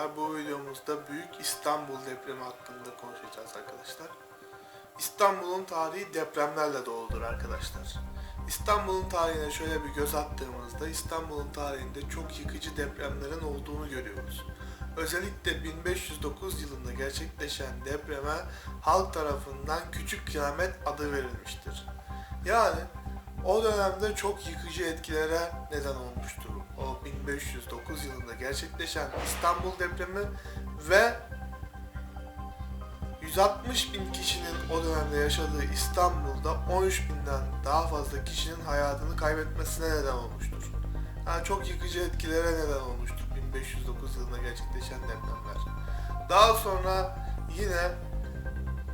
arkadaşlar. Bu videomuzda Büyük İstanbul depremi hakkında konuşacağız arkadaşlar. İstanbul'un tarihi depremlerle doludur arkadaşlar. İstanbul'un tarihine şöyle bir göz attığımızda İstanbul'un tarihinde çok yıkıcı depremlerin olduğunu görüyoruz. Özellikle 1509 yılında gerçekleşen depreme halk tarafından Küçük Kıyamet adı verilmiştir. Yani o dönemde çok yıkıcı etkilere neden olmuştur. O 1509 yılında gerçekleşen İstanbul depremi ve 160 bin kişinin o dönemde yaşadığı İstanbul'da 13 binden daha fazla kişinin hayatını kaybetmesine neden olmuştur. Yani çok yıkıcı etkilere neden olmuştur 1509 yılında gerçekleşen depremler. Daha sonra yine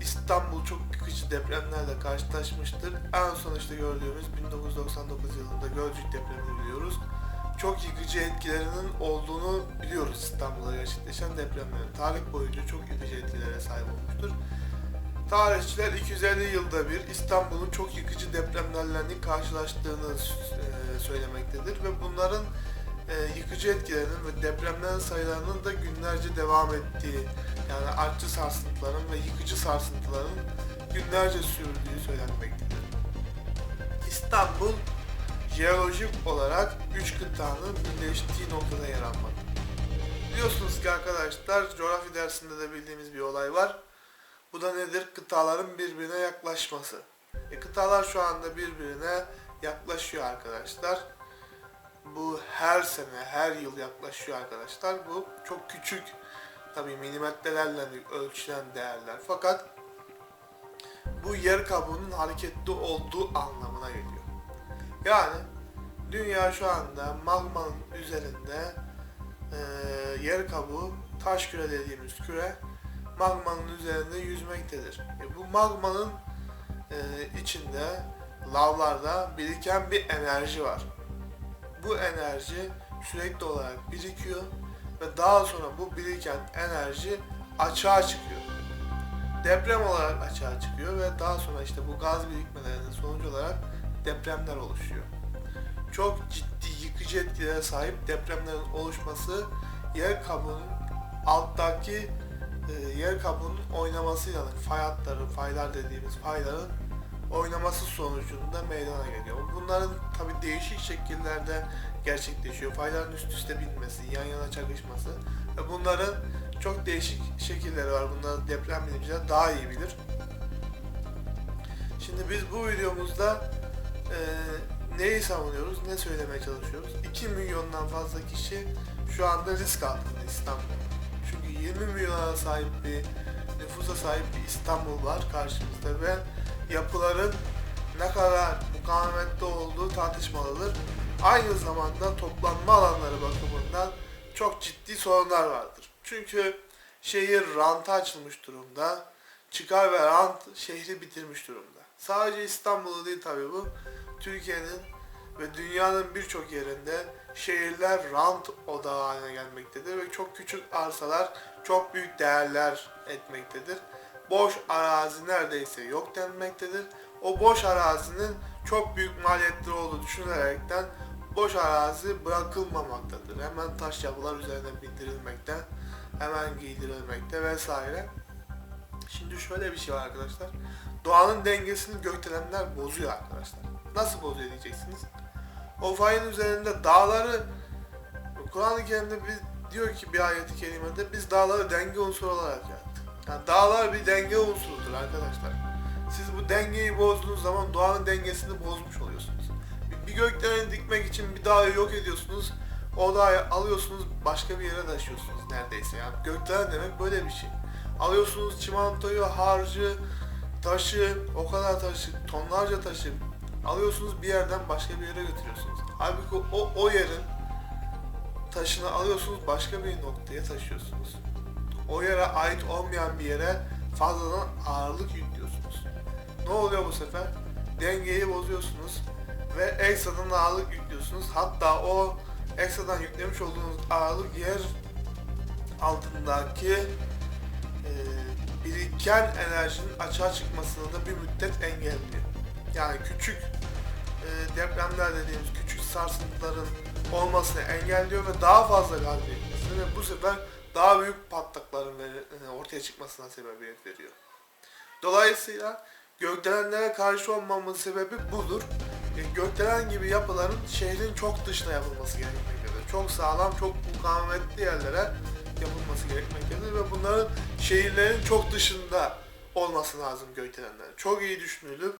İstanbul çok yıkıcı depremlerle karşılaşmıştır. En son işte gördüğümüz 1999 yılında Gölcük depremini biliyoruz. Çok yıkıcı etkilerinin olduğunu biliyoruz İstanbul'da gerçekleşen depremlerin. Tarih boyunca çok yıkıcı etkilere sahip olmuştur. Tarihçiler 250 yılda bir İstanbul'un çok yıkıcı depremlerle karşılaştığını e, söylemektedir ve bunların e, yıkıcı etkilerinin ve depremlerin sayılarının da günlerce devam ettiği yani artçı sarsıntıların ve yıkıcı sarsıntıların günlerce sürdüğü söylenmektedir. İstanbul jeolojik olarak üç kıtanın birleştiği noktada yer almaktadır. Biliyorsunuz ki arkadaşlar coğrafya dersinde de bildiğimiz bir olay var. Bu da nedir? Kıtaların birbirine yaklaşması. E, kıtalar şu anda birbirine yaklaşıyor arkadaşlar. Bu her sene, her yıl yaklaşıyor arkadaşlar. Bu çok küçük tabii milimetrelerle ölçülen değerler. Fakat bu yer kabuğunun hareketli olduğu anlamına geliyor. Yani dünya şu anda magmanın üzerinde e, yer kabuğu taş küre dediğimiz küre magmanın üzerinde yüzmektedir. E, bu magmanın e, içinde lavlarda biriken bir enerji var. Bu enerji sürekli olarak birikiyor ve daha sonra bu biriken enerji açığa çıkıyor. Deprem olarak açığa çıkıyor ve daha sonra işte bu gaz birikmelerinin sonucu olarak depremler oluşuyor. Çok ciddi yıkıcı etkilere sahip depremlerin oluşması yer kabuğunun alttaki e, yer kabuğunun oynamasıyla fay hatları, faylar dediğimiz fayların oynaması sonucunda meydana geliyor. Bunların tabi değişik şekillerde gerçekleşiyor. Fayların üst üste binmesi, yan yana çakışması ve bunların çok değişik şekilleri var. Bunları deprem bilimciler daha iyi bilir. Şimdi biz bu videomuzda e, neyi savunuyoruz, ne söylemeye çalışıyoruz? 2 milyondan fazla kişi şu anda risk altında İstanbul. Çünkü 20 milyona sahip bir nüfusa sahip bir İstanbul var karşımızda ve yapıların ne kadar mukavemetli olduğu tartışmalıdır. Aynı zamanda toplanma alanları bakımından çok ciddi sorunlar vardır. Çünkü şehir ranta açılmış durumda. Çıkar ve rant şehri bitirmiş durumda. Sadece İstanbul'da değil tabi bu. Türkiye'nin ve dünyanın birçok yerinde şehirler rant odağı haline gelmektedir ve çok küçük arsalar çok büyük değerler etmektedir. Boş arazi neredeyse yok denmektedir. O boş arazinin çok büyük maliyetli olduğu düşünülerekten boş arazi bırakılmamaktadır. Hemen taş yapılar üzerine bindirilmekte, hemen giydirilmekte vesaire. Şimdi şöyle bir şey var arkadaşlar. Doğanın dengesini gökdelenler bozuyor arkadaşlar. Nasıl bozuyor diyeceksiniz. O fayın üzerinde dağları Kur'an-ı Kerim'de biz, diyor ki bir ayeti kerimede biz dağları denge unsuru olarak yaptık. Yani dağlar bir denge unsurudur arkadaşlar. Siz bu dengeyi bozduğunuz zaman doğanın dengesini bozmuş oluyorsunuz. Bir, gökdeleni dikmek için bir dağı yok ediyorsunuz. O dağı alıyorsunuz başka bir yere taşıyorsunuz neredeyse. Yani gökdelen demek böyle bir şey. Alıyorsunuz çimentoyu, harcı, taşı, o kadar taşı, tonlarca taşı alıyorsunuz bir yerden başka bir yere götürüyorsunuz. Halbuki o, o yerin taşını alıyorsunuz başka bir noktaya taşıyorsunuz. O yere ait olmayan bir yere fazladan ağırlık yüklüyorsunuz. Ne oluyor bu sefer? Dengeyi bozuyorsunuz ve ekstradan ağırlık yüklüyorsunuz. Hatta o ekstradan yüklemiş olduğunuz ağırlık yer altındaki biriken enerjinin açığa çıkmasını da bir müddet engelliyor. Yani küçük e, depremler dediğimiz küçük sarsıntıların olmasını engelliyor ve daha fazla gaz ve bu sefer daha büyük patlakların veri- ortaya çıkmasına sebebiyet veriyor. Dolayısıyla gökdelenlere karşı olmamın sebebi budur. E, Gökdelen gibi yapıların şehrin çok dışına yapılması gerekmektedir. Çok sağlam, çok mukavemetli yerlere yapılması gerekmektedir ve bunların şehirlerin çok dışında olması lazım gökdelenler. Çok iyi düşünülüp